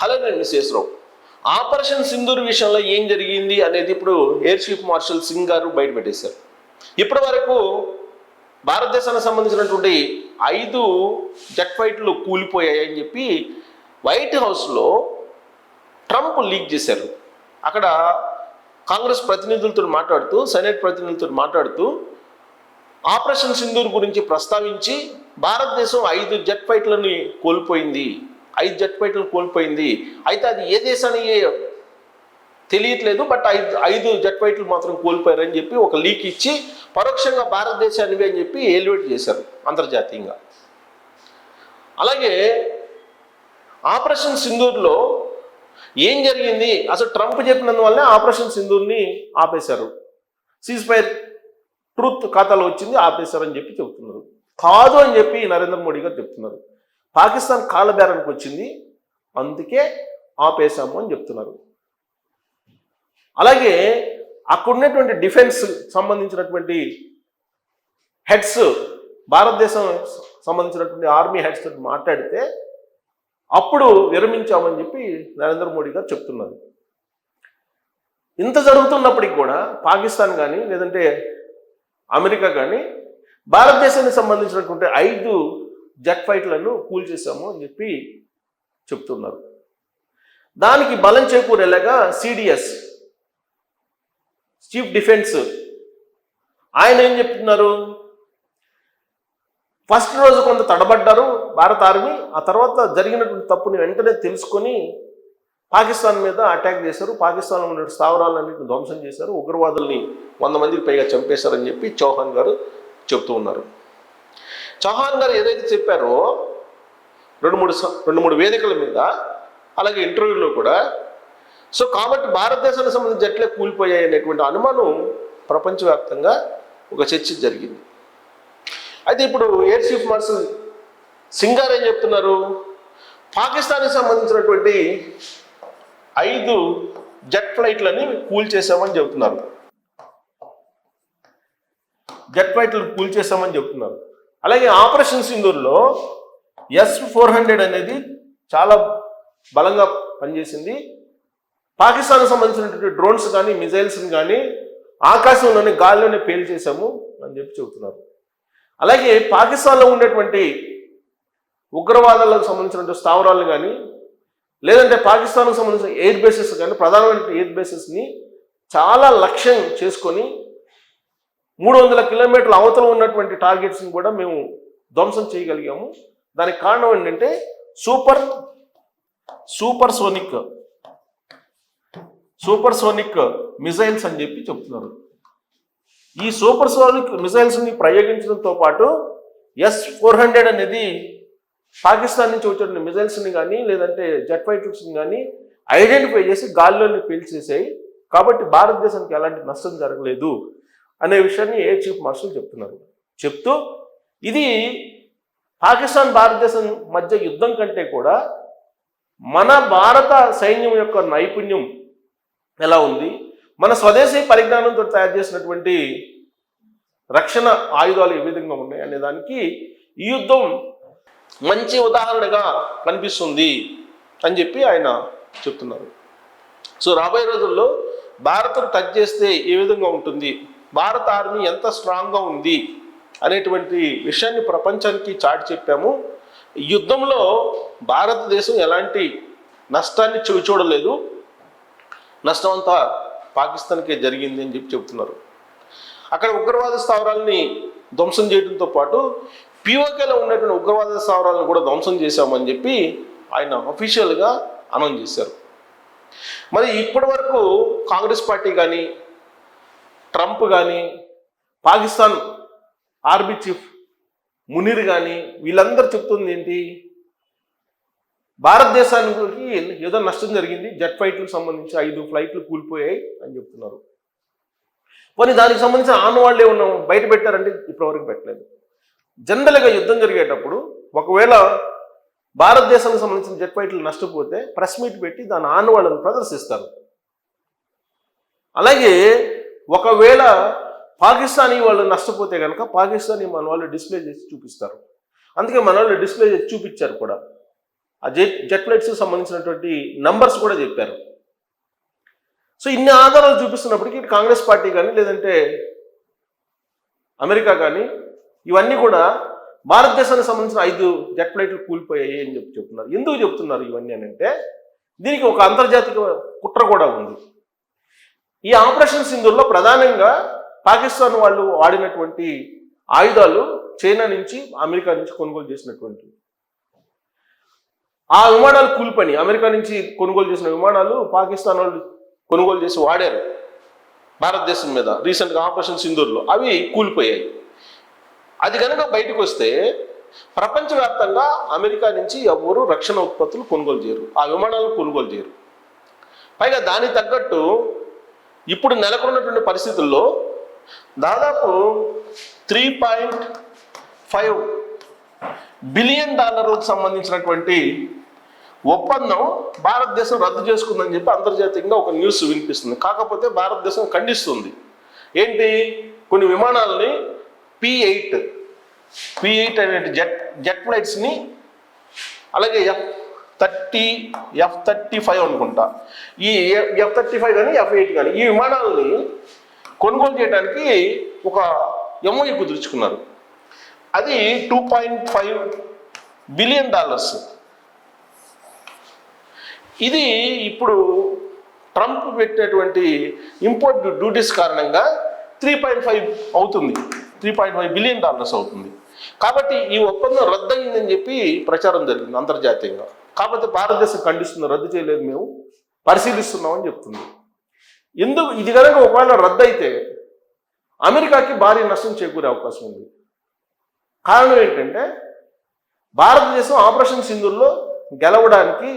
Hello నేను మిస్సేశ్వరావు operation Sindoor విషయంలో ఏం జరిగింది అనేది ఇప్పుడు ఎయిర్ చీఫ్ మార్షల్ సింగ్ గారు బయటపెట్టేశారు ఇప్పటి వరకు భారతదేశానికి సంబంధించినటువంటి ఐదు జెట్ ఫైట్లు కూలిపోయాయని చెప్పి వైట్ హౌస్లో ట్రంప్ లీక్ చేశారు. అక్కడ కాంగ్రెస్ ప్రతినిధులతో మాట్లాడుతూ సెనేట్ ప్రతినిధులతో మాట్లాడుతూ ఆపరేషన్ సింధూర్ గురించి ప్రస్తావించి భారతదేశం ఐదు జెట్ ఫైట్లని కోల్పోయింది. ఐదు జెట్ ఫైట్లను కోల్పోయింది. అయితే అది ఏ దేశానికి తెలియట్లేదు బట్ ఐదు ఐదు జెట్ ఫైట్లు మాత్రం కోల్పోయారని చెప్పి ఒక లీక్ ఇచ్చి పరోక్షంగా భారతదేశానివి అని చెప్పి ఎలివేట్ చేశారు అంతర్జాతీయంగా. అలాగే ఆపరేషన్ సింధూర్లో ఏం జరిగింది? అసలు ట్రంప్ చెప్పినందువల్లే ఆపరేషన్ సింధూర్ని ఆపేశారు. సీజ్ ఫైర్ ట్రూత్ ఖాతాలో వచ్చింది ఆపేశారని చెప్పి చెప్తున్నారు కాదు అని చెప్పి నరేంద్ర మోడీ గారు చెప్తున్నారు. పాకిస్తాన్ కాళ్ళ బేరానికి వచ్చింది. అందుకే ఆపేశాము అని చెప్తున్నారు. అలాగే అక్కడ ఉన్నటువంటి డిఫెన్స్ సంబంధించినటువంటి హెడ్స్ భారతదేశం సంబంధించినటువంటి ఆర్మీ హెడ్స్ తోటి మాట్లాడితే అప్పుడు విరమించామని చెప్పి నరేంద్ర మోడీ గారు చెప్తున్నారు. ఇంత జరుగుతున్నప్పటికి కూడా పాకిస్తాన్ కానీ లేదంటే అమెరికా కానీ భారతదేశానికి సంబంధించినటువంటి ఐదు జెట్ ఫైట్లను కూల్చేశాము అని చెప్పి చెప్తున్నారు. దానికి బలం చేకూరేలాగా సిడిఎస్ చీఫ్ డిఫెన్స్ ఆయన ఏం చెప్తున్నారు? ఫస్ట్ రోజు కొంత తడబడ్డారు భారత ఆర్మీ ఆ తర్వాత జరిగినటువంటి తప్పుని వెంటనే తెలుసుకొని పాకిస్తాన్ మీద అటాక్ చేశారు. పాకిస్తాన్లో ఉన్న స్థావరాలన్నింటిని ధ్వంసం చేశారు. ఉగ్రవాదుల్ని వంద మందికి పైగా చంపేశారని చెప్పి చౌహాన్ గారు చెప్తూ ఉన్నారు. చౌహాన్ గారు ఏదైతే చెప్పారో రెండు మూడు స- రెండు మూడు వేదికల మీద అలాగే ఇంటర్వ్యూలో కూడా సో కాబట్టి భారతదేశానికి సంబంధించి జట్లే కూలిపోయాయి అనేటువంటి అనుమానం ప్రపంచవ్యాప్తంగా ఒక చర్చ జరిగింది. అయితే ఇప్పుడు ఎయిర్ చీఫ్ మార్షల్ సింగార్ ఏం చెప్తున్నారు? పాకిస్తాన్కి సంబంధించినటువంటి ఐదు జెట్ ఫ్లైట్లని కూల్ చేశామని చెబుతున్నారు. జెట్ ఫ్లైట్లు కూల్ చేసామని చెబుతున్నారు. అలాగే ఆపరేషన్ సింధూర్లో ఎస్ ఫోర్ హండ్రెడ్ అనేది చాలా బలంగా పనిచేసింది. పాకిస్తాన్కి సంబంధించినటువంటి డ్రోన్స్ కానీ మిజైల్స్ని కానీ ఆకాశంలోనే గాలిలోనే పేల్చేశాము అని చెప్పి చెబుతున్నారు. అలాగే పాకిస్తాన్లో ఉండేటువంటి ఉగ్రవాదాలకు సంబంధించినటువంటి స్థావరాలు కానీ లేదంటే పాకిస్తాన్కు సంబంధించిన ఎయిర్ బేసెస్ కానీ ప్రధానమైన ఎయిర్ బేసెస్ని చాలా లక్ష్యం చేసుకొని మూడు వందల కిలోమీటర్ల అవతల ఉన్నటువంటి టార్గెట్స్ని కూడా మేము ధ్వంసం చేయగలిగాము. దానికి కారణం ఏంటంటే super supersonic supersonic missiles అని చెప్పి చెప్తున్నారు. ఈ సూపర్ సోనిక్ మిజైల్స్ని ప్రయోగించడంతో పాటు ఎస్ ఫోర్ హండ్రెడ్ అనేది పాకిస్తాన్ నుంచి వచ్చిన మిజైల్స్ని కానీ లేదంటే జెట్ ఫైటర్స్ని కానీ ఐడెంటిఫై చేసి గాల్లోనే పేల్చేసాయి. కాబట్టి భారతదేశానికి ఎలాంటి నష్టం జరగలేదు. అనే విషయాన్ని ఏ చీఫ్ మార్షల్ చెప్తున్నారు? చెప్తూ ఇది పాకిస్తాన్ భారతదేశం మధ్య యుద్ధం కంటే కూడా మన భారత సైన్యం యొక్క నైపుణ్యం ఎలా ఉంది? మన స్వదేశీ పరిజ్ఞానంతో తయారు చేసినటువంటి రక్షణ ఆయుధాలు ఏ విధంగా ఉన్నాయి అనే దానికి ఈ యుద్ధం మంచి ఉదాహరణగా కనిపిస్తుంది అని చెప్పి ఆయన చెప్తున్నారు. సో రాబోయే రోజుల్లో భారతం టచ్ చేస్తే ఏ విధంగా ఉంటుంది? భారత ఆర్మీ ఎంత స్ట్రాంగ్గా ఉంది అనేటువంటి విషయాన్ని ప్రపంచానికి చాటి చెప్పాము. యుద్ధంలో భారతదేశం ఎలాంటి నష్టాన్ని చవి చూడలేదు నష్టం అంతా పాకిస్తాన్కే జరిగింది అని చెప్పి చెప్తున్నారు. అక్కడ ఉగ్రవాద స్థావరాలని ధ్వంసం చేయడంతో పాటు పీఓకేలో ఉన్నటువంటి ఉగ్రవాద స్థావరాలను కూడా ధ్వంసం చేశామని చెప్పి ఆయన అఫీషియల్గా అనౌన్స్ చేశారు. మరి ఇప్పటి వరకు కాంగ్రెస్ పార్టీ కానీ ట్రంప్ కానీ పాకిస్తాన్ ఆర్మీ చీఫ్ మునీర్ కానీ వీళ్ళందరూ చెప్తుంది ఏంటి? భారతదేశానికి ఏదో నష్టం జరిగింది. జెట్ ఫ్లైట్లకు సంబంధించి ఐదు ఫ్లైట్లు కూలిపోయాయి అని చెప్తున్నారు. కొన్ని దానికి సంబంధించిన ఆనవాళ్ళే ఉన్నాం బయట పెట్టారంటే ఇప్పటివరకు పెట్టలేదు. జనరల్గా యుద్ధం జరిగేటప్పుడు ఒకవేళ భారతదేశానికి సంబంధించిన జెట్ ఫైట్లు నష్టపోతే ప్రెస్ మీట్ పెట్టి దాని ఆనవాళ్ళను ప్రదర్శిస్తారు. అలాగే ఒకవేళ పాకిస్తానీ వాళ్ళు నష్టపోతే కనుక పాకిస్తానీ మన వాళ్ళు డిస్ప్లే చేసి చూపిస్తారు. అందుకే మన వాళ్ళు డిస్ప్లే చేసి చూపించారు కూడా. ఆ జెట్ జెట్ ఫ్లైట్స్ సంబంధించినటువంటి నంబర్స్ కూడా చెప్పారు. సో ఇన్ని ఆధారాలు చూపిస్తున్నప్పటికీ ఇటు కాంగ్రెస్ పార్టీ కానీ లేదంటే అమెరికా కానీ ఇవన్నీ కూడా భారతదేశానికి సంబంధించిన ఐదు జెట్ ఫ్లైట్లు కూలిపోయాయి అని చెప్పి చెప్తున్నారు. ఎందుకు చెప్తున్నారు ఇవన్నీ అని అంటే దీనికి ఒక అంతర్జాతీయ కుట్ర కూడా ఉంది. ఈ ఆపరేషన్ సింధుల్లో ప్రధానంగా పాకిస్తాన్ వాళ్ళు వాడినటువంటి ఆయుధాలు చైనా నుంచి అమెరికా నుంచి కొనుగోలు చేసినటువంటి ఆ విమానాలు కూలిపని అమెరికా నుంచి కొనుగోలు చేసిన విమానాలు పాకిస్తాన్ వాళ్ళు కొనుగోలు చేసి వాడారు భారతదేశం మీద రీసెంట్గా ఆపరేషన్ సింధూర్లో. అవి కూలిపోయాయి. అది కనుక బయటకు వస్తే ప్రపంచవ్యాప్తంగా అమెరికా నుంచి ఎవరు రక్షణ ఉత్పత్తులు కొనుగోలు చేయరు. ఆ విమానాలను కొనుగోలు చేయరు. పైగా దానికి తగ్గట్టు ఇప్పుడు నెలకొన్నటువంటి పరిస్థితుల్లో దాదాపు త్రీ పాయింట్ ఫైవ్ బిలియన్ డాలర్లకు సంబంధించినటువంటి ఒప్పందం భారతదేశం రద్దు చేసుకుందని చెప్పి అంతర్జాతీయంగా ఒక న్యూస్ వినిపిస్తుంది. కాకపోతే భారతదేశం ఖండిస్తుంది. ఏంటి? కొన్ని విమానాలని పి ఎయిట్ పి ఎయిట్ అనే జెట్ జెట్ ఫ్లైట్స్ని అలాగే F thirty F thirty five అనుకుంటా. ఈ ఎఫ్ థర్టీ ఫైవ్ కానీ ఎఫ్ ఎయిట్ కానీ ఈ విమానాలని కొనుగోలు చేయడానికి ఒక ఎంఓఈ కుదుర్చుకున్నారు. అది two point five billion dollars ఇది ఇప్పుడు ట్రంప్ పెట్టినటువంటి ఇంపోర్ట్ డ్యూటీస్ కారణంగా త్రీ పాయింట్ ఫైవ్ అవుతుంది. Three point five billion dollars అవుతుంది. కాబట్టి ఈ ఒప్పందం రద్దయిందని చెప్పి ప్రచారం జరిగింది అంతర్జాతీయంగా. కాకపోతే భారతదేశం ఖండిస్తుంది రద్దు చేయలేదు మేము పరిశీలిస్తున్నామని చెప్తుంది. ఎందుకు ఇది కనుక ఒకవేళ రద్దు అయితే అమెరికాకి భారీ నష్టం చేకూరే అవకాశం ఉంది. కారణం ఏంటంటే భారతదేశం ఆపరేషన్ సింధుల్లో గెలవడానికి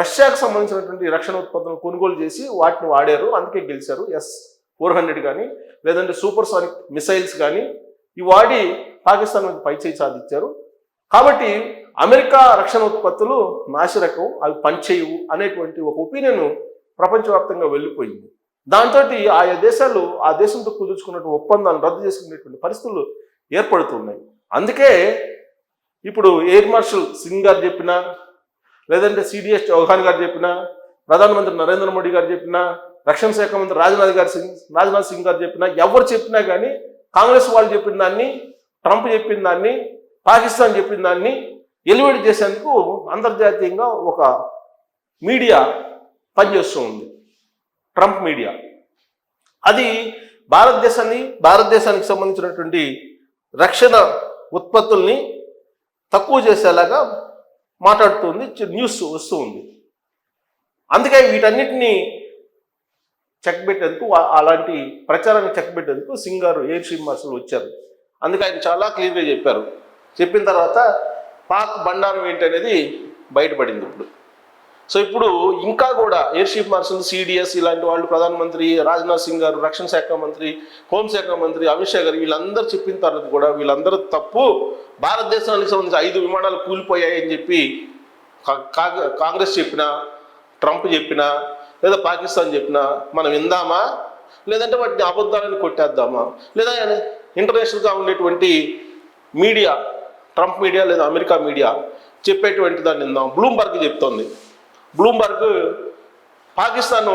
రష్యాకు సంబంధించినటువంటి రక్షణ ఉత్పత్తులను కొనుగోలు చేసి వాటిని వాడారు అందుకే గెలిచారు. ఎస్ ఫోర్ హండ్రెడ్ కానీ లేదంటే సూపర్ సానిక్ మిసైల్స్ కానీ ఇవి వాడి పాకిస్తాన్ మీద పైచేయి సాధించారు. కాబట్టి అమెరికా రక్షణ ఉత్పత్తులు నాశరకం అవి పనిచేయవు అనేటువంటి ఒక ఒపీనియన్ ప్రపంచవ్యాప్తంగా వెళ్ళిపోయింది. దాంతో ఆయా దేశాలు ఆ దేశంతో కుదుర్చుకున్నటువంటి ఒప్పందాలను రద్దు చేసుకునేటువంటి పరిస్థితులు ఏర్పడుతున్నాయి. అందుకే ఇప్పుడు ఎయిర్ మార్షల్ సింగ్ గారు చెప్పినా లేదంటే సిడిఎస్ చౌహాన్ గారు చెప్పినా ప్రధానమంత్రి నరేంద్ర మోడీ గారు చెప్పినా రక్షణ శాఖ మంత్రి రాజ్నాథ్ గారు సింగ్ రాజ్నాథ్ సింగ్ గారు చెప్పినా ఎవరు చెప్పినా కానీ కాంగ్రెస్ వాళ్ళు చెప్పిన దాన్ని ట్రంప్ చెప్పిన దాన్ని పాకిస్తాన్ చెప్పిన దాన్ని ఎలివేట్ చేసేందుకు అంతర్జాతీయంగా ఒక మీడియా పనిచేస్తూ ఉంది ట్రంప్ మీడియా. అది భారతదేశాన్ని భారతదేశానికి సంబంధించినటువంటి రక్షణ ఉత్పత్తుల్ని తక్కువ చేసేలాగా మాట్లాడుతుంది న్యూస్ వస్తూ ఉంది. అందుకే వీటన్నిటినీ చెక్ పెట్టేందుకు అలాంటి ప్రచారాన్ని చెక్ పెట్టేందుకు సింగారు గారు ఎయిర్ చీఫ్ మార్షల్ వచ్చారు. అందుకే ఆయన చాలా క్లియర్గా చెప్పారు. చెప్పిన తర్వాత పాక్ బండారం ఏంటనేది బయటపడింది ఇప్పుడు. సో ఇప్పుడు ఇంకా కూడా ఎయిర్ చీఫ్ మార్షల్ సిడిఎస్ ఇలాంటి వాళ్ళు ప్రధానమంత్రి రాజ్నాథ్ సింగ్ గారు రక్షణ శాఖ మంత్రి హోంశాఖ మంత్రి అమిత్ షా గారు వీళ్ళందరూ చెప్పిన తర్వాత కూడా వీళ్ళందరూ తప్పు. భారతదేశానికి సంబంధించి ఐదు విమానాలు కూలిపోయాయని చెప్పి కా- కా- కాంగ్రెస్ చెప్పినా ట్రంప్ చెప్పినా లేదా పాకిస్తాన్ చెప్పినా మనం విందామా? లేదంటే వాటిని అబద్ధాలను కొట్టేద్దామా? లేదా ఇంటర్నేషనల్గా ఉండేటువంటి మీడియా ట్రంప్ మీడియా లేదా అమెరికా మీడియా చెప్పేటువంటి దాన్ని విందాం బ్లూంబర్గ్ చెప్తోంది. బ్లూంబర్గ్ పాకిస్తాన్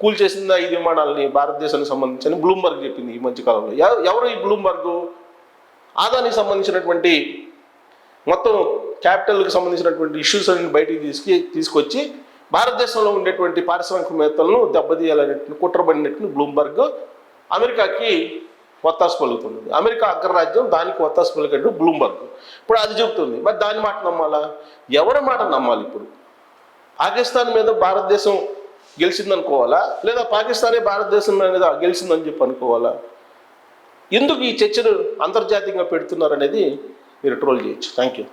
కూల్ చేసింది ఐదు విమానాలని భారతదేశానికి సంబంధించిన బ్లూంబర్గ్ చెప్పింది ఈ మధ్యకాలంలో ఎవరు ఈ బ్లూంబర్గ్? ఆదానికి సంబంధించినటువంటి మొత్తం క్యాపిటల్కి సంబంధించినటువంటి ఇష్యూస్ అన్ని బయటికి తీసుకు తీసుకొచ్చి భారతదేశంలో ఉండేటువంటి పారిశ్రామికవేత్తలను దెబ్బతీయాలనేటువంటి కుట్రబడినట్టు బ్లూంబర్గ్ అమెరికాకి ఒత్తాసు పలుకుతుంది. అమెరికా అగ్రరాజ్యం దానికి ఒత్తాసు పలికేట్టు బ్లూంబర్గ్. ఇప్పుడు అది చెబుతుంది. మరి దాని మాట నమ్మాలా? ఎవరి మాట నమ్మాలి ఇప్పుడు? పాకిస్తాన్ మీద భారతదేశం గెలిచిందనుకోవాలా? లేదా పాకిస్తానే భారతదేశం మీద గెలిచిందని చెప్పి అనుకోవాలా? ఎందుకు ఈ చర్చను అంతర్జాతీయంగా పెడుతున్నారు అనేది మీరు ట్రోల్ చేయొచ్చు. Thank you